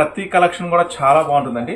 ప్రతి కలెక్షన్ కూడా చాలా బాగుంటుందండి.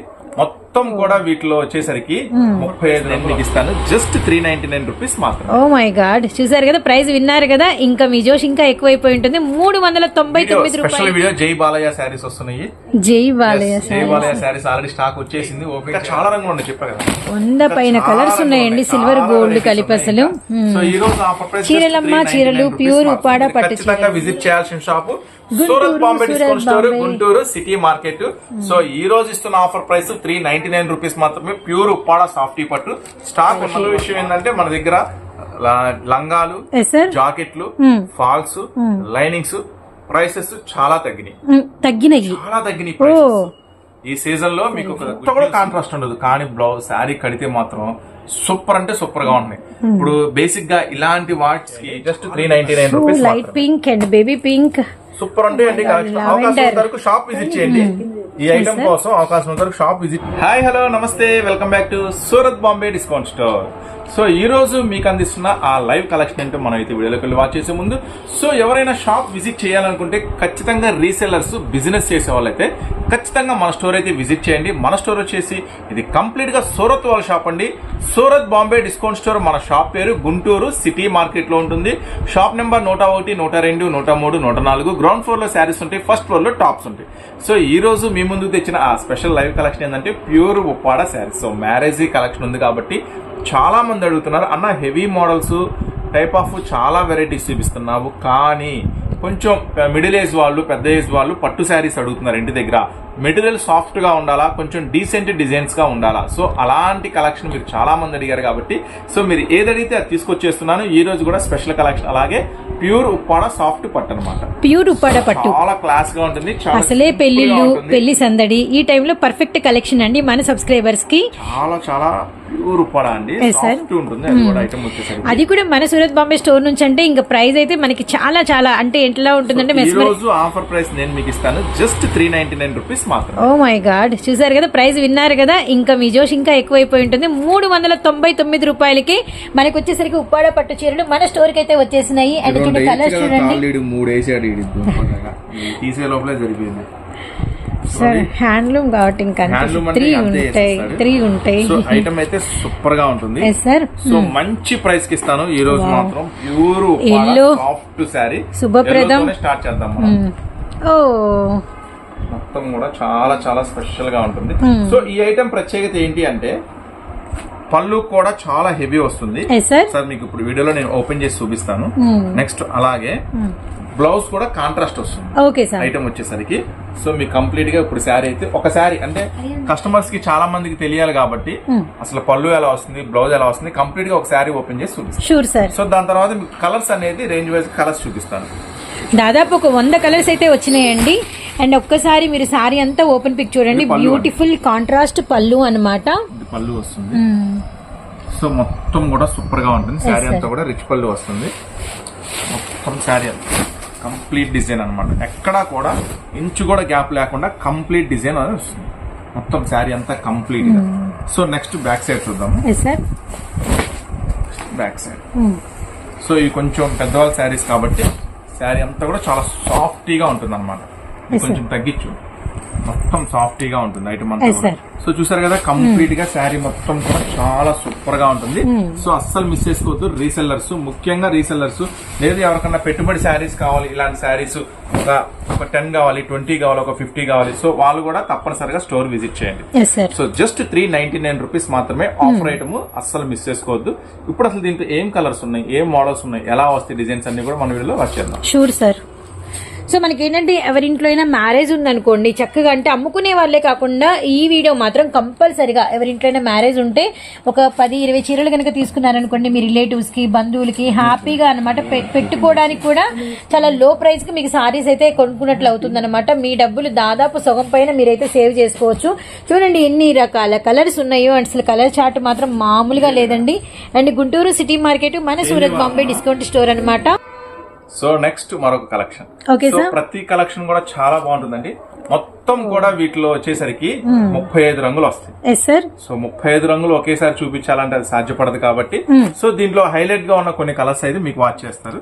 మొత్తం కూడా వీటిలో వచ్చేసరికి ముప్పై ఐదు నేను ఇస్తాను. Just three ninety nine rupees మాత్రం ఓ మై గాడ్ చూసారు కదా ప్రైస్ విన్నారు కదా ఇంకా మీ జోష్ ఇంకా ఎక్కువైపోయి ఉంటుంది. మూడు వందల తొంభై తొమ్మిది స్పెషల్ వీడియో జై బాలయ్య శారీస్ వస్తున్నాయి. జై బాలయ్య జై బాలయ్య శారీస్ ఆల్రెడీ స్టాక్ వచ్చేసింది. చాలా రంగులు ఉన్నాయి చెప్పా కదా. వంద పైన కలర్స్ ఉన్నాయండి ఉన్నాయి, సిల్వర్ గోల్డ్ కలిపి అసలు. ఇంకా. సో ఈ రోజు ఆఫర్ ప్రైస్ చీరలమ్మ, చీరలు, pure ఉప్పాడ పట్టు విజిట్ చేయాల్సిన shop Guntur, Surat Bombay discount store. Guntur city market so ఈ రోజు ఇస్తున్న offer price three ninety nine rupees మాత్రమే ప్యూర్ ఉప్పాడ సాఫ్టీ పట్టు. స్టాక్ ఉన్న విషయం ఏంటంటే మన దగ్గర లంగాలు జాకెట్లు ఫాల్స్ లైనింగ్స్ ప్రైసెస్ చాలా తగ్గినాయి. తగ్గినవి చాలా తగ్గినాయి prices. ఈ సీజన్లో మీకు కూడా కాంట్రాస్ట్ ఉండదు. కానీ బ్లౌజ్ శారీ కడితే మాత్రం సూపర్ అంటే సూపర్గా ఉన్నాయి ఇప్పుడు బేసిక్గా ఇలాంటి వాట్స్కి just three ninety nine rupees light pink and baby pink super అంటే అండి. అవకాశం వరకు షాప్ విజిట్ చేయండి. ఈ ఐటమ్ కోసం అవకాశం వరకు షాప్ విజిట్ హాయ్ హలో నమస్తే. Welcome back to Surat Bombay discount store so ఈ రోజు మీకు అందిస్తున్న ఆ లైవ్ కలెక్షన్ ఏంటో మనం అయితే వీడియోలోకి వెళ్ళి వాచ్ చేసే ముందు. సో ఎవరైనా షాప్ విజిట్ చేయాలనుకుంటే ఖచ్చితంగా రీసెల్లర్స్ బిజినెస్ చేసే వాళ్ళైతే ఖచ్చితంగా మన స్టోర్ అయితే విజిట్ చేయండి. మన స్టోర్ వచ్చేసి ఇది కంప్లీట్గా సూరత్ వాళ్ళ షాప్ అండి. సూరత్ బాంబే డిస్కౌంట్ స్టోర్ మన షాప్ పేరు గుంటూరు సిటీ మార్కెట్లో ఉంటుంది. షాప్ నెంబర్ నూట ఒకటి నూట రెండు నూట మూడు నూట నాలుగు. గ్రౌండ్ ఫ్లోర్లో శారీస్ ఉంటాయి ఫస్ట్ ఫ్లోర్లో టాప్స్ ఉంటాయి. సో ఈ రోజు మీ ముందు తెచ్చిన ఆ స్పెషల్ లైవ్ కలెక్షన్ ఏంటంటే pure Uppada saris. So marriage collection ఉంది కాబట్టి చాలా మంది అడుగుతున్నారు అన్న హెవీ మోడల్స్ టైప్ ఆఫ్ చాలా వెరైటీస్ చూపిస్తున్నావు. కానీ కొంచెం మిడిల్ ఏజ్ వాళ్ళు పెద్ద ఏజ్ వాళ్ళు పట్టు శారీస్ అడుగుతున్నారు ఇంటి దగ్గర. మెటీరియల్ సాఫ్ట్గా ఉండాలా కొంచెం డీసెంట్ డిజైన్స్గా ఉండాలా? సో అలాంటి కలెక్షన్ మీరు చాలా మంది అడిగారు కాబట్టి సో మీరు ఏది అడిగితే అది తీసుకొచ్చేస్తున్నాను. ఈ రోజు కూడా స్పెషల్ కలెక్షన్ అలాగే ప్యూర్ ఉప్పాడ సాఫ్ట్ పట్టు అనమాట ప్యూర్ ఉప్పాడ పట్టు. చాలా క్లాస్గా ఉంటుంది. అసలే పెళ్ళిళ్ళు. పెళ్ళి సందడి ఈ టైంలో పర్ఫెక్ట్ కలెక్షన్ అండి మన సబ్స్క్రైబర్స్కి. చాలా చాలా ఉంటుంది అది కూడా మన సూరత్ బాంబే స్టోర్ నుంచి అంటే ఇంకా ప్రైస్ అయితే మనకి చాలా చాలా అంటే ఎట్లా ఉంటుందంటే రోజు ఆఫర్ ప్రైస్ నేను మీకు ఇస్తాను. Just three ninety nine rupees మాత్రం ఓ మై గాడ్ చూసారు కదా ప్రైస్ విన్నారు కదా ఇంకా మీ జోష్ ఇంకా ఎక్కువైపోయి ఉంటుంది. మూడు వందల తొంభై తొమ్మిది రూపాయలకి మనకి వచ్చేసరికి ఉప్పాడ పట్టు చీరలు మన స్టోర్కి అయితే వచ్చేసినాయి. అండ్ చూడండి కలర్స్ చూడండి. మూడు వేసాడు తీసే లోపలే జరిపోయింది సార్ హ్యాండ్లూమ్ కాబట్టి ఇంకా త్రీ ఉంటాయి. త్రీ ఉంటాయి. సో ఐటమ్ అయితే సూపర్గా ఉంటుంది ఎస్ సార్ సో మంచి ప్రైస్కి ఇస్తాను. ఈ రోజు మాత్రం ప్యూర్ Yellow. సాఫ్ట్ శారీ శుభప్రదం. స్టార్ట్ చేద్దాం మనం. ఓ మొత్తం కూడా చాలా చాలా స్పెషల్గా ఉంటుంది. సో ఈ ఐటమ్ ప్రత్యేకత ఏంటి అంటే పళ్ళు కూడా చాలా హెవీ వస్తుంది. సార్ మీకు ఇప్పుడు వీడియోలో నేను ఓపెన్ చేసి చూపిస్తాను. నెక్స్ట్ అలాగే బ్లౌజ్ కూడా కాంట్రాస్ట్ వస్తుంది. ఓకే సార్ ఐటమ్ వచ్చేసరికి. సో మీకు కంప్లీట్గా ఇప్పుడు శారీ అయితే ఒక శారీ అంటే కస్టమర్స్కి చాలా మందికి తెలియాలి కాబట్టి అసలు పళ్ళు ఎలా వస్తుంది బ్లౌజ్ ఎలా వస్తుంది కంప్లీట్గా ఒక శారీ ఓపెన్ చేసి చూపిస్తాను. షూర్ సార్ సో దాని తర్వాత మీకు కలర్స్ అనేది రేంజ్ వైజ్ కలర్స్ చూపిస్తాను. దాదాపు ఒక వంద కలర్స్ అయితే వచ్చినాయండి. అండ్ ఒక్కసారి మీరు సారీ అంతా ఓపెన్ పిక్ చూడండి. బ్యూటిఫుల్ కాంట్రాస్ట్ పళ్ళు అన్నమాట. ఇది పళ్ళు వస్తుంది. సో మొత్తం కూడా సూపర్గా ఉంటుంది. శారీ అంతా కూడా రిచ్ పళ్ళు వస్తుంది. మొత్తం శారీ కంప్లీట్ డిజైన్ అన్నమాట. ఎక్కడా కూడా ఇంచు కూడా గ్యాప్ లేకుండా కంప్లీట్ డిజైన్ అనేది వస్తుంది. మొత్తం శారీ అంతా కంప్లీట్గా. సో నెక్స్ట్ బ్యాక్ సైడ్ చూద్దాము. సార్ బ్యాక్ సైడ్ సో ఇవి కొంచెం పెద్దవాళ్ళ శారీస్ కాబట్టి శారీ అంతా కూడా చాలా సాఫ్టీగా ఉంటుంది అనమాట కొంచెం తగ్గించు. మొత్తం సాఫ్టీగా ఉంటుంది ఐటమ్ అంతా. సో చూసారు కదా కంప్లీట్గా శారీ మొత్తం కూడా చాలా సూపర్గా ఉంటుంది సో అస్సలు మిస్ చేసుకోవద్దు రీసెల్లర్స్ ముఖ్యంగా రీసెల్లర్స్. లేదు ఎవరికన్నా పెట్టుబడి శారీస్ కావాలి ఇలాంటి శారీస్ ఒక ఒక టెన్ కావాలి ట్వంటీ కావాలి ఒక ఫిఫ్టీ కావాలి. సో వాళ్ళు కూడా తప్పనిసరిగా స్టోర్ విజిట్ చేయండి. So just three ninety nine rupees మాత్రమే ఆఫర్ ఐటమ్ అస్సలు మిస్ చేసుకోవద్దు. ఇప్పుడు అసలు దీంట్లో ఏం కలర్స్ ఉన్నాయి ఏం మోడల్స్ ఉన్నాయి ఎలా వస్తాయి డిజైన్స్ అన్ని కూడా మన వీడియోలో వచ్చేద్దాం షూర్ సార్ సో మనకి ఏంటంటే ఎవరింట్లో అయినా మ్యారేజ్ ఉందనుకోండి చక్కగా అంటే అమ్ముకునే వాళ్ళే కాకుండా ఈ వీడియో మాత్రం కంపల్సరిగా ఎవరింట్లో అయినా మ్యారేజ్ ఉంటే ఒక పది ఇరవై చీరలు కనుక తీసుకున్నారనుకోండి మీ రిలేటివ్స్కి బంధువులకి హ్యాపీగా అనమాట పెట్టుకోవడానికి కూడా చాలా లో ప్రైస్కి మీకు సారీస్ అయితే కొనుక్కున్నట్లు అవుతుంది మీ డబ్బులు దాదాపు సగం పైన మీరైతే సేవ్ చేసుకోవచ్చు. చూడండి ఎన్ని రకాల కలర్స్ ఉన్నాయో అండ్ అసలు కలర్ చార్ట్ మాత్రం మామూలుగా లేదండి. అండ్ గుంటూరు సిటీ మార్కెట్ మన సూరత్ బాంబే డిస్కౌంట్ స్టోర్ అన్నమాట. సో నెక్స్ట్ మరొక కలెక్షన్. సో ప్రతి కలెక్షన్ కూడా చాలా బాగుంటుందండి. మొత్తం కూడా వీటిలో వచ్చేసరికి ముప్పై ఐదు రంగులు వస్తాయి. సో ముప్పై ఐదు రంగులు ఒకేసారి చూపించాలంటే అది సాధ్యపడదు కాబట్టి. సో దీంట్లో హైలైట్గా ఉన్న కొన్ని కలర్స్ అయితే మీకు వాచ్ చేస్తారు.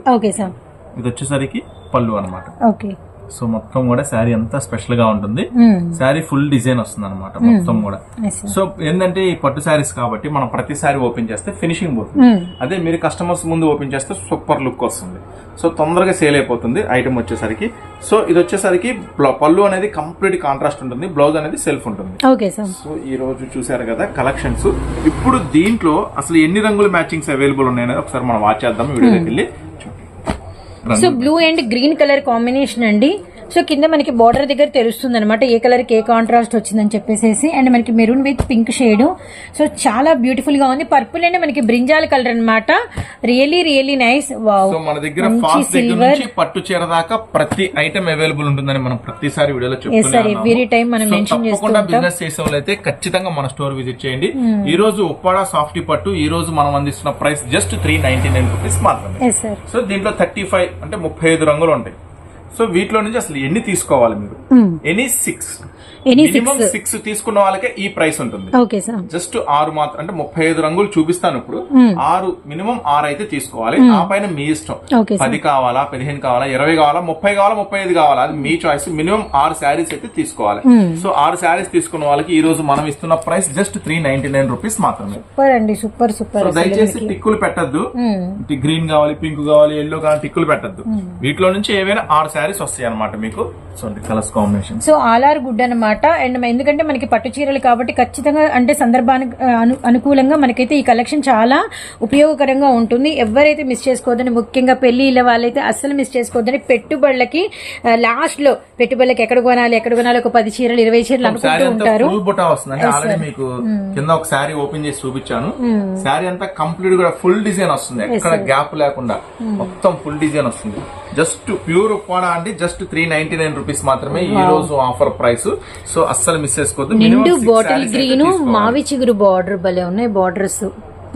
ఇది వచ్చేసరికి పళ్ళు అన్నమాట. ఓకే సో మొత్తం కూడా శారీ అంతా స్పెషల్గా ఉంటుంది. మ్మ్. శారీ ఫుల్ డిజైన్ వస్తుంది అనమాట మొత్తం కూడా. సో ఏంటంటే ఈ పట్టు శారీస్ కాబట్టి మనం ప్రతి శారీ ఓపెన్ చేస్తే ఫినిషింగ్ పోతుంది. మ్మ్. అదే మీరు కస్టమర్స్ ముందు ఓపెన్ చేస్తే సూపర్ లుక్ వస్తుంది. సో తొందరగా సేల్ అయిపోతుంది ఐటమ్ వచ్చేసరికి. సో ఇది వచ్చేసరికి పళ్ళు అనేది కంప్లీట్ కాంట్రాస్ట్ ఉంటుంది బ్లౌజ్ అనేది సెల్ఫ్ ఉంటుంది. సో ఈ రోజు చూసారు కదా కలెక్షన్స్ ఇప్పుడు దీంట్లో అసలు ఎన్ని రంగుల మ్యాచింగ్స్ అవైలబుల్ ఉన్నాయనేది ఒకసారి మనం వాచ్ చేద్దాం వీడియోకి వెళ్ళి. So blue and green colour combination అండి. సో కింద మనకి బార్డర్ దగ్గర తెలుస్తుంది అనమాట ఏ కలర్ ఏ కాంట్రాస్ట్ వచ్చిందని చెప్పేసి అండ్ మనకి maroon with pink shade. So చాలా బ్యూటిఫుల్గా ఉంది. పర్పుల్ అంటే మనకి బ్రింజాల్ కలర్ అన్నమాట. రియలీ రియలీ నైస్ సో మన దగ్గర మంచి ఫాస్ట్ దగ్గర సిల్వర్ నుంచి పట్టు చీర దాకా ప్రతి ఐటమ్ అవైలబుల్ ఉంటుందని మనం ప్రతిసారి వీడియోలో ఉంటాం. బిజినెస్ చేసే వాళ్ళైతే ఖచ్చితంగా మన స్టోర్ విజిట్ చేయండి. Hmm. ఈ రోజు ఉప్పాడ సాఫ్టీ పట్టు ఈ రోజు మనం అందిస్తున్న price just three ninety nine rupees మాత్రమే సో దీంట్లో థర్టీ ఫైవ్ అంటే ముప్పై ఐదు రంగులు ఉంటాయి. సో వీటిలో నుంచి అసలు ఎన్ని తీసుకోవాలి మీరు? Any six. మినిమం సిక్స్ తీసుకున్న వాళ్ళకే ఈ ప్రైస్ ఉంటుంది. ఓకే సార్ జస్ట్ ఆరు మాత్రం అంటే ముప్పై ఐదు రంగులు చూపిస్తాను ఇప్పుడు. ఆరు మినిమం ఆరు అయితే తీసుకోవాలి. ఆ పైన మీ ఇష్టం. పది కావాలా పదిహేను కావాలా ఇరవై కావాలా ముప్పై కావాలా ముప్పై ఐదు కావాలా అది మీ చాయిస్ మినిమం ఆరు శారీస్ అయితే తీసుకోవాలి. సో ఆరు శారీస్ తీసుకున్న వాళ్ళకి ఈ రోజు మనం ఇస్తున్న price just three ninety nine rupees మాత్రమే. సూపర్ అండి సూపర్ సూపర్ దయచేసి టిక్కులు పెట్టద్దు. గ్రీన్ కావాలి పింక్ కావాలి ఎల్లో కావాలి టిక్కులు పెట్టద్దు. వీటిలో నుంచి ఏవైనా ఆరు శారీస్ వస్తాయి అనమాట మీకు so colours combination. So all are good అనమాట అండ్ ఎందుకంటే మనకి పట్టు చీరలు కాబట్టి ఖచ్చితంగా అంటే సందర్భానికి అనుకూలంగా మనకైతే ఈ కలెక్షన్ చాలా ఉపయోగకరంగా ఉంటుంది. ఎవరైతే మిస్ చేసుకోవద్దని ముఖ్యంగా పెళ్ళిళ్ళ వాళ్ళైతే అస్సలు మిస్ చేసుకోవద్దని పెట్టుబడులకి లాస్ట్లో పెట్టుబడులకి ఎక్కడ కొనాలి ఎక్కడ కొనాలి ఒక పది చీరలు ఇరవై చీరలు అనుకుంటూ ఉంటారు. మీకు కింద ఒక శారీ ఓపెన్ చేసి చూపించాను. శారీ అంతా కంప్లీట్ కూడా ఫుల్ డిజైన్ వస్తుంది. ఎక్కడ గ్యాప్ లేకుండా మొత్తం ఫుల్ డిజైన్ వస్తుంది. జస్ట్ ప్యూర్ ఉప్పాడ అంటే just three ninety nine rupees మాత్రమే ఈ రోజు ఆఫర్ ప్రైస్ సో అస్సలు మిస్ చేసుకోవద్దు. నిండు బాటిల్ గ్రీన్. మావి చిగురు బార్డర్ భలే ఉన్నాయి బార్డర్స్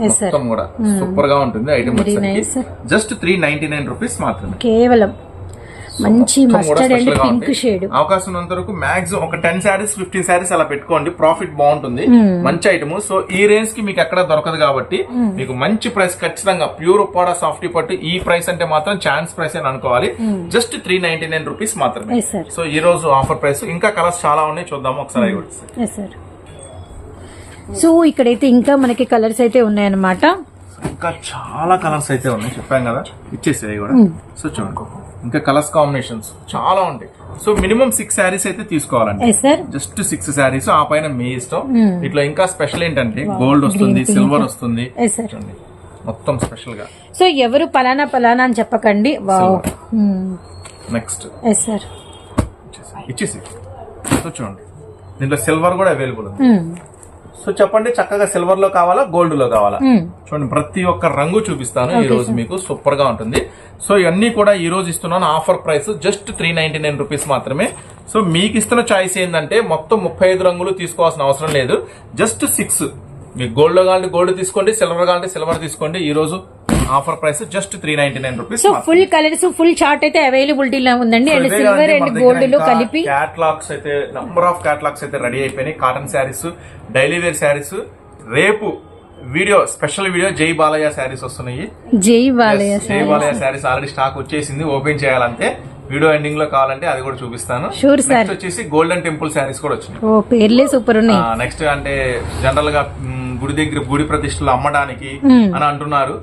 మొత్తం కూడా. సూపర్గా ఉంటుంది. Item just three ninety nine rupees మాత్రమే. కేవలం మంచి మస్టర్డ్ అండ్ పింక్. షేడ్ అవకాశం ఉన్నంత వరకు మాక్సిమం ఒక టెన్ శారీస్ ఫిఫ్టీన్ శారీస్ అలా పెట్టుకోండి. ప్రాఫిట్ బాగుంటుంది. మంచి ఐటమ్ సో ఈ రేంజ్కి మీకు ఎక్కడ దొరకదు కాబట్టి మీకు మంచి ప్రైస్ ఖచ్చితంగా ప్యూర్ ఉప్పాడ సాఫ్టీ పట్టు ఈ ప్రైస్ అంటే మాత్రం ఛాన్స్ ప్రైస్ అని అనుకోవాలి. Just three ninety nine rupees మాత్రమే. సో ఈ రోజు ఆఫర్ ప్రైస్ ఇంకా కలర్స్ చాలా ఉన్నాయి. చూద్దాము ఒకసారి కూడా. సో ఇక్కడైతే ఇంకా మనకి కలర్స్ అయితే ఉన్నాయన్నమాట. ఇంకా చాలా కలర్స్ అయితే ఉన్నాయి. చెప్పాం కదా. ఇచ్చేసాయి కూడా. సో చూడండి. ఇంకా కలర్స్ కాంబినేషన్స్ చాలా ఉంటాయి. సో మినిమం సిక్స్ శారీస్ అయితే తీసుకోవాలండి. జస్ట్ సిక్స్ శారీస్ ఆ పైన మీ ఇష్టం. ఇట్లా ఇంకా స్పెషల్ ఏంటంటే గోల్డ్ వస్తుంది సిల్వర్ వస్తుంది. మొత్తం స్పెషల్గా. సో ఎవరు పలానా పలానా అని చెప్పకండి. నెక్స్ట్ సార్ ఇచ్చేసి. సో చూడండి. దీంట్లో సిల్వర్ కూడా అవైలబుల్ ఉంది. సో చెప్పండి చక్కగా సిల్వర్లో కావాలా గోల్డ్లో కావాలా చూడండి ప్రతి ఒక్క రంగు చూపిస్తాను ఈ రోజు మీకు. సూపర్గా ఉంటుంది. సో ఇవన్నీ కూడా ఈ రోజు ఇస్తున్నాను. Offer price just three ninety nine rupees మాత్రమే. సో మీకు ఇస్తున్న చాయిస్ ఏంటంటే మొత్తం ముప్పై ఐదు రంగులు తీసుకోవాల్సిన అవసరం లేదు. జస్ట్ సిక్స్ మీకు గోల్డ్ కావాలంటే గోల్డ్ తీసుకోండి సిల్వర్ కావాలంటే సిల్వర్ తీసుకోండి. ఈ రోజు offer price just three ninety nine rupees so full colours full chart అయితే అవైలబిలిటీలో ఉందండి. అండ్ సిల్వర్ అండ్ గోల్డ్లో కలిపి క్యాట్లాగ్స్ అయితే నంబర్ ఆఫ్ క్యాట్లాగ్స్ అయితే రెడీ అయిపోయినాయి. Cotton saris daily wear saris రేపు వీడియో స్పెషల్ వీడియో జై బాలయ్య శారీస్ వస్తున్నాయి. జై బాలయ్య జై బాలయ్య శారీస్ ఆల్రెడీ స్టాక్ వచ్చేసింది. ఓపెన్ చేయాలంటే వీడియో ఎండింగ్లో కావాలంటే అది కూడా చూపిస్తాను. Sir. నెక్స్ట్ వచ్చేసి గోల్డెన్ టెంపుల్ శారీస్ కూడా వచ్చినాయి. ఓ పేర్లే సూపర్ ఉన్నాయి. నెక్స్ట్ అంటే జనరల్గా గుడి దగ్గర గుడి ప్రతిష్టలు అమ్మడానికి అని అంటున్నారు.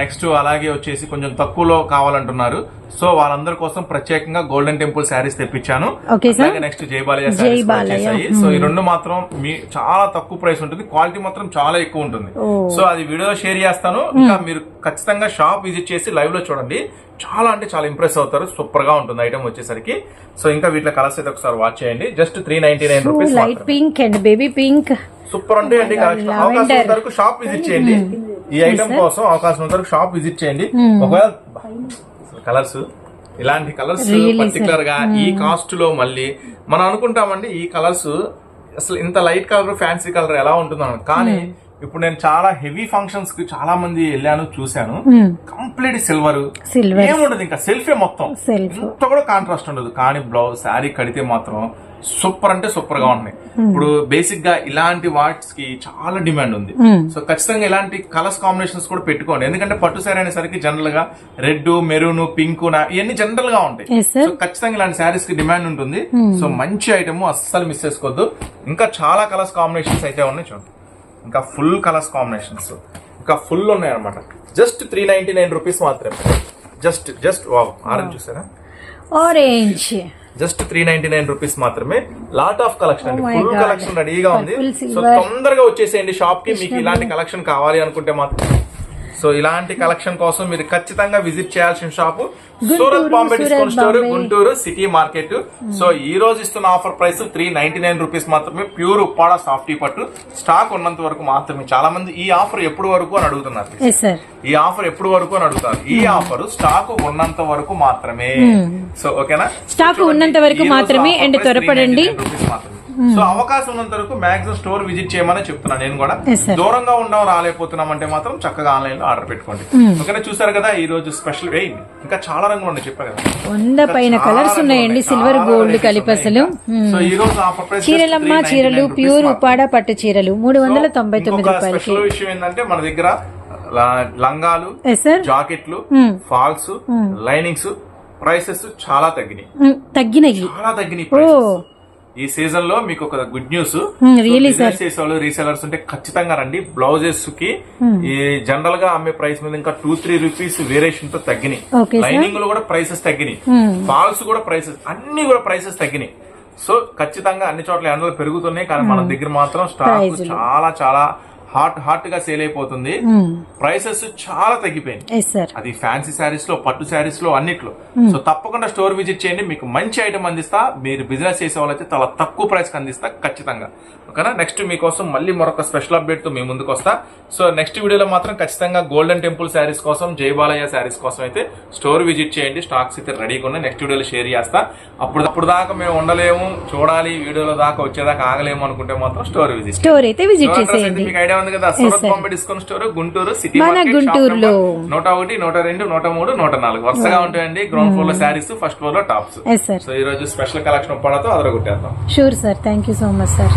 నెక్స్ట్ అలాగే వచ్చేసి కొంచెం తక్కువలో కావాలంటున్నారు. సో వాళ్ళందరి కోసం ప్రత్యేకంగా గోల్డెన్ టెంపుల్ శారీస్ తెప్పించాను. అలాగే నెక్స్ట్ జై బాలయ్య జై శారీస్. వచ్చేసాయి. సో ఈ రెండు మాత్రం మీ చాలా తక్కువ ప్రైస్ ఉంటుంది. క్వాలిటీ మాత్రం చాలా ఎక్కువ ఉంటుంది. సో అది వీడియో షేర్ చేస్తాను. ఇంకా మీరు ఖచ్చితంగా షాప్ విజిట్ చేసి లైవ్లో చూడండి. చాలా అంటే చాలా ఇంప్రెస్ అవుతారు. సూపర్గా ఉంటుంది ఐటమ్ వచ్చేసరికి. సో ఇంకా వీటిలో కలర్స్ అయితే ఒకసారి వాచ్ చేయండి. Just three ninety nine rupees light pink and baby pink super అంటే అండి. అవకాశం ఉన్నంత వరకు షాప్ విజిట్ చేయండి. ఈ ఐటమ్ కోసం అవకాశం వరకు షాప్ విజిట్ చేయండి. ఒకవేళ కలర్స్. ఇలాంటి కలర్స్ పర్టికులర్గా ఈ కాస్ట్లో మళ్ళీ మనం అనుకుంటామండి ఈ కలర్స్ అసలు ఇంత లైట్ కలర్ ఫ్యాన్సీ కలర్ ఎలా ఉంటుందని కానీ ఇప్పుడు నేను చాలా హెవీ ఫంక్షన్స్కి చాలా మంది వెళ్ళాను చూశాను. కంప్లీట్ సిల్వర్ సిల్వర్ ఏముండదు ఇంకా సెల్ఫే మొత్తం. సెల్ఫ్ ఇంత కూడా కాంట్రాస్ట్ ఉండదు. కానీ బ్లౌజ్ శారీ కడితే మాత్రం సూపర్ అంటే సూపర్గా ఉన్నాయి. ఇప్పుడు బేసిక్గా ఇలాంటి వాట్స్కి చాలా డిమాండ్ ఉంది. సో ఖచ్చితంగా ఇలాంటి కలర్స్ కాంబినేషన్స్ కూడా పెట్టుకోండి. ఎందుకంటే పట్టు సారీ అనేసరికి జనరల్గా రెడ్ మెరూన్ పింక్ ఇవన్నీ జనరల్గా ఉంటాయి. సో ఖచ్చితంగా ఇలాంటి శారీస్కి డిమాండ్ ఉంటుంది. సో మంచి ఐటమ్ అస్సలు మిస్ చేసుకోవద్దు. ఇంకా చాలా కలర్స్ కాంబినేషన్స్ అయితే ఉన్నాయి చూడండి. ఇంకా ఫుల్ కలర్స్ కాంబినేషన్స్. ఇంకా ఫుల్ ఉన్నాయి అనమాట just three ninety nine rupees మాత్రమే జస్ట్ జస్ట్ వావ్ ఆరెంజ్ చూసారా? Orange just three ninety nine rupees మాత్రమే. లాట్ ఆఫ్ కలెక్షన్ అండి. Oh full God. కలెక్షన్ రెడీగా ఉంది. సో. తొందరగా వచ్చేసేయండి. షాప్కి మీకు ఇలాంటి కలెక్షన్ కావాలి అనుకుంటే మాత్రం. సో ఇలాంటి కలెక్షన్ కోసం మీరు ఖచ్చితంగా విజిట్ చేయాల్సిన shop Surat Bombay discount store. Guntur city market. So ఈ రోజు ఇస్తున్న offer price three ninety nine rupees మాత్రమే ప్యూర్ ఉప్పాడ సాఫ్టీ పట్టు. స్టాక్ ఉన్నంత వరకు మాత్రమే. చాలా మంది ఈ ఆఫర్ ఎప్పుడు వరకు అని అడుగుతున్నారు ఈ ఆఫర్ ఎప్పుడు వరకు అని అడుగుతారు? ఈ ఆఫర్ స్టాక్ ఉన్నంత వరకు మాత్రమే. సో ఓకేనా? స్టాక్ ఉన్నంత వరకు మాత్రమే. అండ్ త్వరపడండి. 399 rupees మాత్రమే. సో అవకాశం ఉన్నంత వరకు మాక్సిమం స్టోర్ విజిట్ చేయమని చెప్తున్నాను నేను కూడా. దూరంగా ఉండడం రాలేకపోతున్నాం అంటే మాత్రం చక్కగా ఆన్లైన్లో ఆర్డర్ పెట్టుకోండి. ఓకేనా చూసారు కదా ఈ రోజు స్పెషల్ ఇంకా చాలా రంగులు ఉన్నాయి చెప్పా కదా. వంద పైన కలర్స్ ఉన్నాయండి ఉన్నాయి, సిల్వర్ గోల్డ్ కలిపి అసలు. సో ఈ రోజు చీరలమ్మ చీరలు ప్యూర్ ఉపాడ పట్టు చీరలు మూడు వందల తొంభై తొమ్మిది స్పెషల్ విషయం ఏంటంటే మన దగ్గర లంగాలు జాకెట్లు ఫాల్స్ లైనింగ్స్ ప్రైసెస్ చాలా తగ్గినాయి. తగ్గినవి చాలా తగ్గినాయి. ఈ సీజన్లో మీకు ఒక గుడ్ న్యూస్ Hmm, sir. చేసేవాళ్ళు రీసెలర్స్ ఉంటే ఖచ్చితంగా రండి. బ్లౌజెస్కి ఈ జనరల్గా అమ్మే ప్రైస్ మీద ఇంకా టూ త్రీ రూపీస్ వేరియేషన్తో తగ్గినాయి. లైనింగ్లో కూడా ప్రైసెస్ తగ్గినాయి. ఫాల్స్ కూడా ప్రైసెస్ అన్ని కూడా ప్రైసెస్ తగ్గినాయి. సో ఖచ్చితంగా అన్ని చోట్ల ఎండలు పెరుగుతున్నాయి. కానీ మన దగ్గర మాత్రం స్టాక్. చాలా చాలా హాట్ హాట్గా సేల్ అయిపోతుంది. ప్రైసెస్ చాలా తగ్గిపోయింది అది ఫ్యాన్సీ శారీస్లో పట్టు శారీస్లో అన్నిట్లో. సో తప్పకుండా స్టోర్ విజిట్ చేయండి. మీకు మంచి ఐటమ్ అందిస్తా. మీరు బిజినెస్ చేసే వాళ్ళైతే చాలా తక్కువ ప్రైస్కి అందిస్తా ఖచ్చితంగా. ఓకేనా? నెక్స్ట్ మీకోసం మళ్ళీ మరొక స్పెషల్ అప్డేట్తో మీ ముందుకు వస్తా. సో నెక్స్ట్ వీడియోలో మాత్రం ఖచ్చితంగా గోల్డెన్ టెంపుల్ శారీస్ కోసం జై బాలయ్య శారీస్ కోసం అయితే స్టోర్ విజిట్ చేయండి. స్టాక్స్ అయితే రెడీగా ఉన్నాయి. నెక్స్ట్ వీడియోలో షేర్ చేస్తా. అప్పుడు అప్పుడు దాకా మేము ఉండలేము. చూడాలి. వీడియోలో దాకా వచ్చేదాకా ఆగలేము అనుకుంటే మాత్రం స్టోర్ విజిట్ స్టోర్ అయితే విజిట్ చేసేయండి. మీకు ఐడియా ఉంది కదా Surat. Bombay discount store Guntur city గుంటూరులో. నూట ఒకటి నూట రెండు నూట మూడు నూట నాలుగు. వరుసగా ఉంటాయండి గ్రౌండ్ ఫ్లోర్లో శారీస్ ఫస్ట్ ఫ్లోర్లో టాప్స్. సో ఈ రోజు స్పెషల్ కలెక్షన్ పడతో అదరగొట్టేద్దాం. Sure sir thank you so much sir